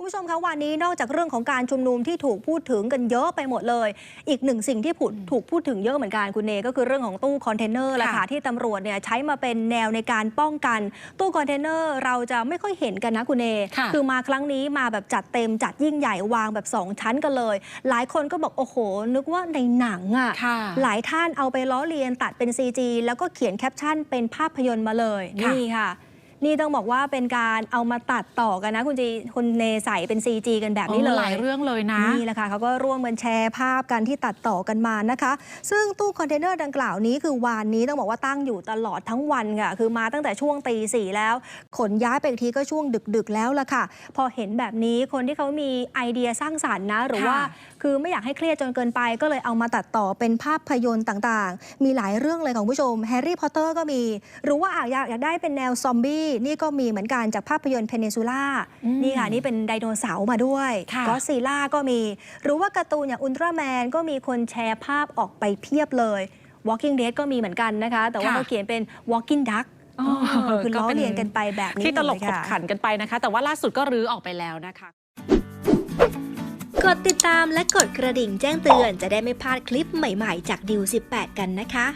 คุณผู้ชมคะวันนี้นอกจากเรื่องของการชุมนุมที่ถูกพูดถึงกันเยอะไปหมดเลย อีกหนึ่งสิ่งที่พูดถูกพูดถึงเยอะเหมือนกันคุณเนก็คือเรื่องของตู้คอนเทนเนอร์แหละค่ะค่ะที่ตำรวจเนี่ยใช้มาเป็นแนวในการป้องกัน ตู้คอนเทนเนอร์เราจะไม่ค่อยเห็นกันนะคุณเนค่ะอมาครั้งนี้มาแบบจัดเต็มจัดยิ่งใหญ่วางแบบสองชั้นกันเลย หลายคนก็บอกโอ้โห นึกว่าในหนังอะค่ะหลายท่านเอาไปล้อเลียนตัดเป็น CG แล้วก็เขียนแคปชั่นเป็นภาพยนตร์มาเลยค่ะนี่ค่ะ นี่ต้องบอกว่าเป็นการเอามาตัดต่อกันนะ คุณจีคุณเนใส่เป็น CG กันแบบนี้เลโอ้ยหลายเรื่องเลยนะนี่แหละค่ะเขาก็ร่วมกันแชร์ภาพกันที่ตัดต่อกันมานะคะ ซึ่งตู้คอนเทนเนอร์ดังกล่าวนี้คือวานนี้ต้องบอกว่าตั้งอยู่ตลอดทั้งวันค่ะคือมาตั้งแต่ช่วงตีสี่แล้ว ขนย้ายไปอีกทีก็ช่วงดึกๆแล้วล่ะค่ะ พอเห็นแบบนี้คนที่เขามีไอเดียสร้างสรรค์นะ หรือว่าค่ะคือไม่อยากให้เครียดจนเกินไป ก็เลยเอามาตัดต่อเป็นภาพยนตร์ต่างๆ มีหลายเรื่องเลยของผู้ชมแฮร์รี่พอตเตอร์ก็มี หรือว่าอยากอยากได้เป็นแนวซอมบี้นี่ก็มีเหมือนกันจากภาพยนตร์เพน n นซูล่าอืมนี่ค่ะ นี่เป็นไดโนเสาร์มาด้วยค่ะก็ซีล่าก็มี หรือว่าการ์ตูนอย่างอุลตร้าแมนก็มีคนแชร์ภาพออกไปเพียบเลย Walking Dead ก็มีเหมือนกันนะคะ แต่ว่าค่ะเขาเขียนเป็น Walking Duck อ๋อเออคือล้อก็เป็นเลียนกันไปแบบนี้ที่ตลกเยขบค่ะขันกันไปนะคะ แต่ว่าล่าสุดก็รื้อออกไปแล้วนะคะกดติดตามและกดกระดิ่งแจ้งเตือนจะได้ไม่พลาดคลิปใหม่ๆ จากดิว18 กันนะคะ